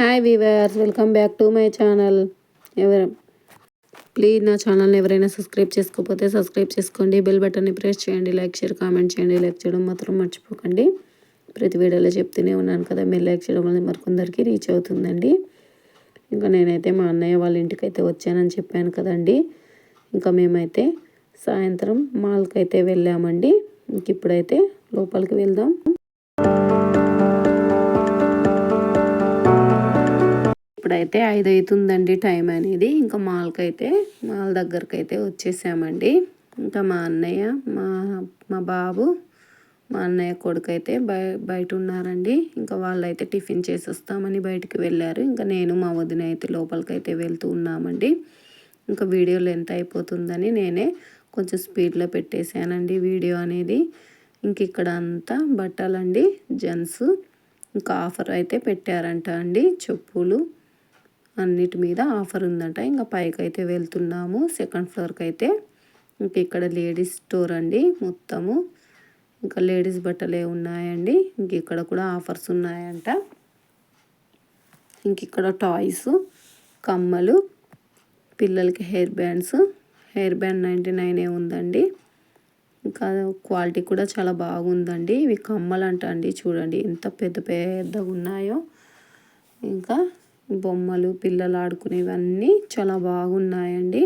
Hi viewers welcome back to my channel ఎవరు please నా ఛానల్ని ఎవరైనా సబ్స్క్రైబ్ చేసుకోకపోతే సబ్స్క్రైబ్ చేసుకోండి. బెల్ బటన్ని ప్రెస్ చేయండి. లైక్ షేర్ కామెంట్ చేయండి. లైక్ చేయడం మాత్రం మర్చిపోకండి. ప్రతి వీడియోలో చెప్తూనే ఉన్నాను కదా. మీరు లైక్ చేయడం వల్ల మరికొందరికి రీచ్ అవుతుందండి. ఇంకా నేనైతే మా అన్నయ్య వాళ్ళ ఇంటికి అయితే వచ్చానని చెప్పాను కదండి. ఇంకా మేమైతే సాయంత్రం మాల్కి అయితే వెళ్ళామండి. ఇంక ఇప్పుడైతే లోపలికి వెళ్దాం. అయితే ఐదు అవుతుందండి టైం అనేది. ఇంకా మాల్కి అయితే మాల్ దగ్గరకు అయితే వచ్చేసామండి. ఇంకా మా అన్నయ్య మా మా బాబు మా అన్నయ్య కొడుకు అయితే బయ బయట ఉన్నారండి ఇంకా వాళ్ళైతే టిఫిన్ చేసి వస్తామని బయటికి వెళ్ళారు. ఇంకా నేను మా వదిన అయితే లోపలికి అయితే వెళ్తూ ఉన్నామండి. ఇంకా వీడియో లెంత్ అయిపోతుందని నేనే కొంచెం స్పీడ్లో పెట్టేశానండి వీడియో అనేది. ఇంక ఇక్కడ అంతా బట్టలండి జెంట్స్. ఇంకా ఆఫర్ అయితే పెట్టారంట అండి చెప్పులు. అన్నిటి మీద ఆఫర్ ఉందంట. ఇంకా పైకి అయితే వెళ్తున్నాము. సెకండ్ ఫ్లోర్కి అయితే ఇంక ఇక్కడ లేడీస్ స్టోర్ అండి మొత్తము. ఇంకా లేడీస్ బట్టలే ఉన్నాయండి. ఇంక ఇక్కడ కూడా ఆఫర్స్ ఉన్నాయంట. ఇంక ఇక్కడ టాయ్స్ కమ్మలు పిల్లలకి hair bands. Hair band ninety నైనే ఉందండి. ఇంకా క్వాలిటీ కూడా చాలా బాగుందండి. ఇవి కమ్మలు అంట అండి చూడండి. ఎంత పెద్ద పెద్దగా ఉన్నాయో ఇంకా బొమ్మలు పిల్లలు ఆడుకునేవన్నీ చాలా బాగున్నాయండి.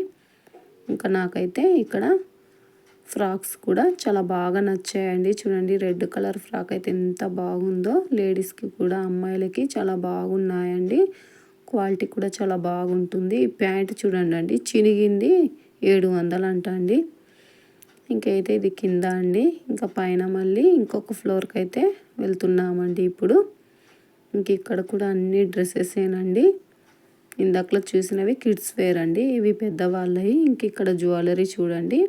ఇంకా నాకైతే ఇక్కడ ఫ్రాక్స్ కూడా చాలా బాగా నచ్చాయండి. చూడండి రెడ్ కలర్ ఫ్రాక్ అయితే ఎంత బాగుందో. లేడీస్కి కూడా అమ్మాయిలకి చాలా బాగున్నాయండి. క్వాలిటీ కూడా చాలా బాగుంటుంది. ప్యాంట్ చూడండి అండి చినిగింది ఏడు వందలు అంట అండి ఇంకైతే ఇది కింద అండి. ఇంకా పైన మళ్ళీ ఇంకొక ఫ్లోర్కి అయితే వెళ్తున్నామండి ఇప్పుడు. ఇంక ఇక్కడ కూడా అన్ని డ్రెస్సెసేనండి. ఇందాకలో చూసినవి కిడ్స్ వేర్ అండి ఇవి పెద్దవాళ్ళవి ఇంక ఇక్కడ జ్యువెలరీ చూడండి.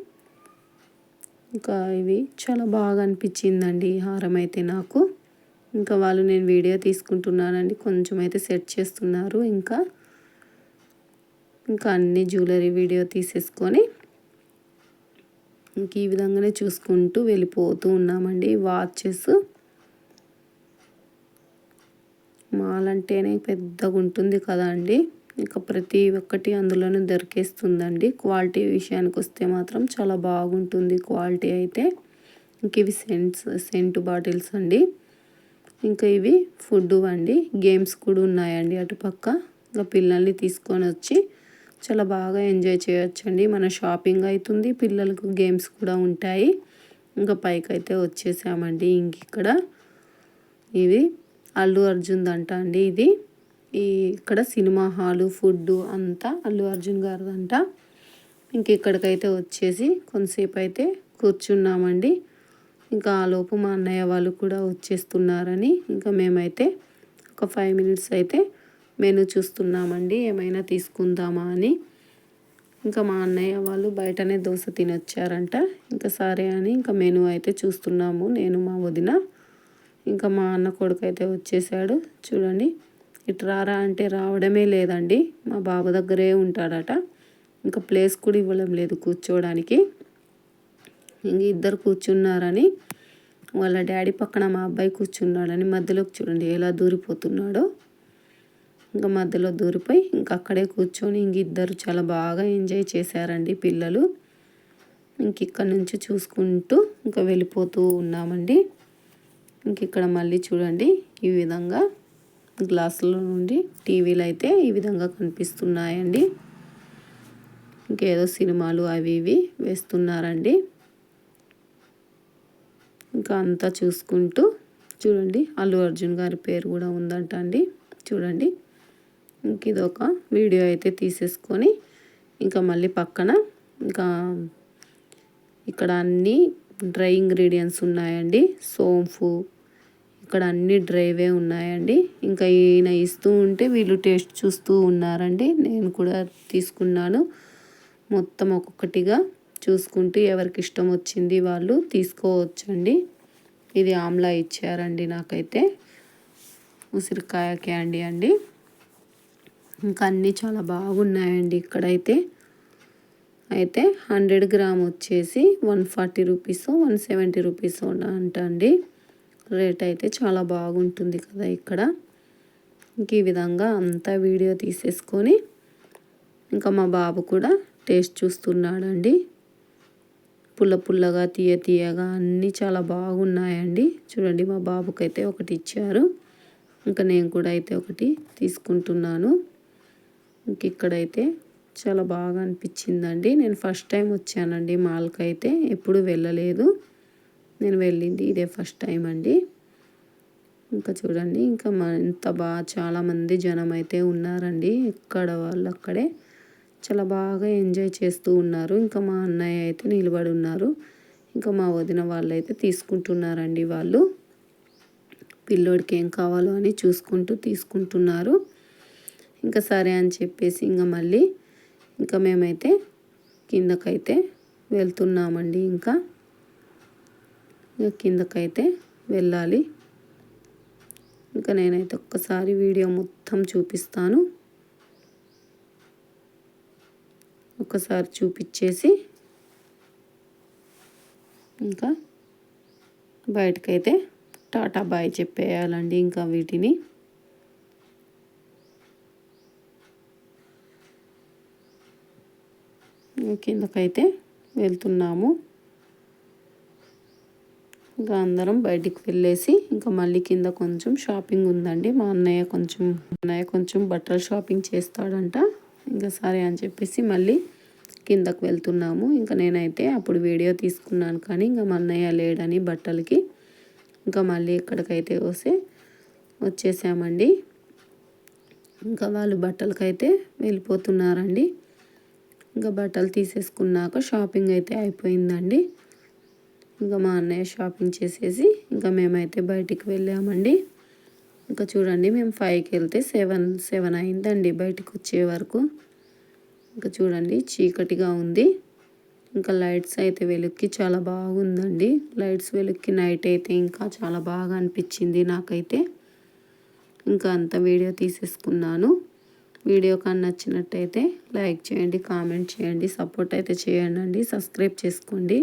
ఇంకా ఇవి చాలా బాగా అనిపించిందండి హారం అయితే నాకు. ఇంకా వాళ్ళు నేను వీడియో తీసుకుంటున్నానండి. కొంచెం అయితే సెట్ చేస్తున్నారు ఇంకా. ఇంకా అన్ని జ్యువెలరీ వీడియో తీసేసుకొని ఇంక ఈ విధంగానే చూసుకుంటూ వెళ్ళిపోతూ ఉన్నామండి వాచెస్. మాల్ అంటేనే పెద్దగా ఉంటుంది కదా అండి. ఇంకా ప్రతి ఒక్కటి అందులోనే దొరికేస్తుందండి. క్వాలిటీ విషయానికి వస్తే మాత్రం చాలా బాగుంటుంది క్వాలిటీ అయితే. ఇంక ఇవి సెంట్స్ సెంట్ బాటిల్స్ అండి. ఇంకా ఇవి ఫుడ్ అండి. గేమ్స్ కూడా ఉన్నాయండి అటుపక్క ఇంకా పిల్లల్ని తీసుకొని వచ్చి చాలా బాగా ఎంజాయ్ చేయొచ్చండి. మన షాపింగ్ అవుతుంది పిల్లలకు గేమ్స్ కూడా ఉంటాయి. ఇంకా పైకి అయితే వచ్చేసామండి ఇంక ఇక్కడ ఇవి అల్లు అర్జున్ అంట అండి ఇది. ఈ ఇక్కడ సినిమా హాలు ఫుడ్ అంతా అల్లు అర్జున్ గారిదంట. ఇంక ఇక్కడికైతే వచ్చేసి కొంతసేపు అయితే కూర్చున్నామండి. ఇంకా ఆ లోపు మా అన్నయ్య వాళ్ళు కూడా వచ్చేస్తున్నారని ఇంకా మేమైతే ఒక ఫైవ్ మినిట్స్ అయితే మెను చూస్తున్నామండి. ఏమైనా తీసుకుందామా అని. ఇంకా మా అన్నయ్య వాళ్ళు బయటనే దోశ తినొచ్చారంట. ఇంకా సరే అని ఇంకా మెను అయితే చూస్తున్నాము. నేను మా వదిన ఇంకా మా అన్న కొడుకు అయితే వచ్చేసాడు. చూడండి ఇటు రారా అంటే రావడమే లేదండి. మా బాబు దగ్గరే ఉంటాడట. ఇంకా ప్లేస్ కూడా ఇవ్వడం లేదు కూర్చోవడానికి. ఇంక ఇద్దరు కూర్చున్నారని వాళ్ళ డాడీ పక్కన మా అబ్బాయి కూర్చున్నాడని మధ్యలోకి చూడండి ఎలా దూరిపోతున్నాడో. ఇంకా మధ్యలో దూరిపోయి ఇంక అక్కడే కూర్చొని ఇంక ఇద్దరు చాలా బాగా ఎంజాయ్ చేశారండి పిల్లలు. ఇంక ఇక్కడ నుంచి చూసుకుంటూ ఇంకా వెళ్ళిపోతూ ఉన్నామండి. ఇంక ఇక్కడ మళ్ళీ చూడండి ఈ విధంగా గ్లాసుల నుండి టీవీలు అయితే ఈ విధంగా కనిపిస్తున్నాయండి. ఇంకేదో సినిమాలు అవి ఇవి వేస్తున్నారండి. ఇంకా అంతా చూసుకుంటూ చూడండి అల్లు అర్జున్ గారి పేరు కూడా ఉందంట అండి చూడండి ఇంక ఇదొక వీడియో అయితే తీసేసుకొని ఇంకా మళ్ళీ పక్కన ఇంకా ఇక్కడ అన్నీ డ్రై ఇంగ్రీడియంట్స్ ఉన్నాయండి. సోంపు ఇక్కడ అన్ని డ్రైవే ఉన్నాయండి. ఇంకా ఈయన ఇస్తూ ఉంటే వీళ్ళు టేస్ట్ చూస్తూ ఉన్నారండి. నేను కూడా తీసుకున్నాను. మొత్తం ఒక్కొక్కటిగా చూసుకుంటూ ఎవరికి ఇష్టం వచ్చింది వాళ్ళు తీసుకోవచ్చండి. ఇది ఆమ్లా ఇచ్చారండి నాకైతే. ఉసిరికాయ క్యాండీ అండి. ఇంకా అన్నీ చాలా బాగున్నాయండి ఇక్కడైతే. అయితే హండ్రెడ్ గ్రామ్ వచ్చేసి one forty rupees one seventy rupees అంట అండి. రేట్ అయితే చాలా బాగుంటుంది కదా ఇక్కడ. ఇంక ఈ విధంగా అంతా వీడియో తీసేసుకొని ఇంకా మా బాబు కూడా టేస్ట్ చూస్తున్నాడండి. పుల్ల పుల్లగా తీయ తీయగా అన్నీ చాలా బాగున్నాయండి. చూడండి మా బాబుకైతే ఒకటి ఇచ్చారు. ఇంకా నేను కూడా అయితే ఒకటి తీసుకుంటున్నాను. ఇంక ఇక్కడైతే చాలా బాగా అనిపించిందండి. నేను ఫస్ట్ టైం వచ్చానండి మాల్కి అయితే ఎప్పుడు వెళ్ళలేదు. నేను వెళ్ళింది. ఇదే ఫస్ట్ టైం అండి. ఇంకా చూడండి ఇంకా ఎంత బాగా చాలామంది జనం అయితే ఉన్నారండి. ఎక్కడ వాళ్ళు అక్కడే. చాలా బాగా ఎంజాయ్ చేస్తూ ఉన్నారు. ఇంకా మా అన్నయ్య అయితే నిలబడి ఉన్నారు. ఇంకా మా వదిన వాళ్ళు అయితే తీసుకుంటున్నారండి వాళ్ళు. పిల్లోడికి ఏం కావాలో అని చూసుకుంటూ తీసుకుంటున్నారు. ఇంకా సరే అని చెప్పేసి ఇంకా మళ్ళీ ఇంకా మేమైతే కిందకైతే వెళ్తున్నామండి. ఇంకా కిందకైతే వెళ్ళాలి. ఇంకా నేనైతే ఒక్కసారి వీడియో మొత్తం చూపిస్తాను. ఒకసారి చూపించేసి ఇంకా బయటకైతే టాటా బాయ్ చెప్పేయాలండి ఇంకా వీటిని. కిందకైతే వెళ్తున్నాము. ఇంకా అందరం బయటికి వెళ్ళేసి ఇంకా మళ్ళీ కింద కొంచెం షాపింగ్ ఉందండి. మా అన్నయ్య కొంచెం అన్నయ్య కొంచెం బట్టలు షాపింగ్ చేస్తాడంట. ఇంకా సరే అని చెప్పేసి మళ్ళీ కిందకు వెళ్తున్నాము. ఇంకా నేనైతే అప్పుడు వీడియో తీసుకున్నాను కానీ ఇంకా మా అన్నయ్య లేడని బట్టలకి ఇంకా మళ్ళీ ఇక్కడికైతే వస్తే వచ్చేసామండి. ఇంకా వాళ్ళు బట్టలకైతే వెళ్ళిపోతున్నారండి. ఇంకా బట్టలు తీసేసుకున్నాక షాపింగ్ అయితే అయిపోయిందండి. ఇంకా మా అన్నయ్య షాపింగ్ చేసేసి ఇంకా మేమైతే బయటికి వెళ్ళామండి. ఇంకా చూడండి మేము ఫైవ్కి వెళ్తే సెవెన్ సెవెన్ అయిందండి బయటకు వచ్చే వరకు. ఇంకా చూడండి చీకటిగా ఉంది. ఇంకా లైట్స్ అయితే వెలుక్కి చాలా బాగుందండి. లైట్స్ వెలుక్కి నైట్ అయితే ఇంకా చాలా బాగా అనిపించింది నాకైతే. ఇంకా అంత వీడియో తీసేసుకున్నాను. వీడియో కానీ నచ్చినట్టయితే లైక్ చేయండి కామెంట్ చేయండి సపోర్ట్ అయితే చేయండి సబ్స్క్రైబ్ చేసుకోండి.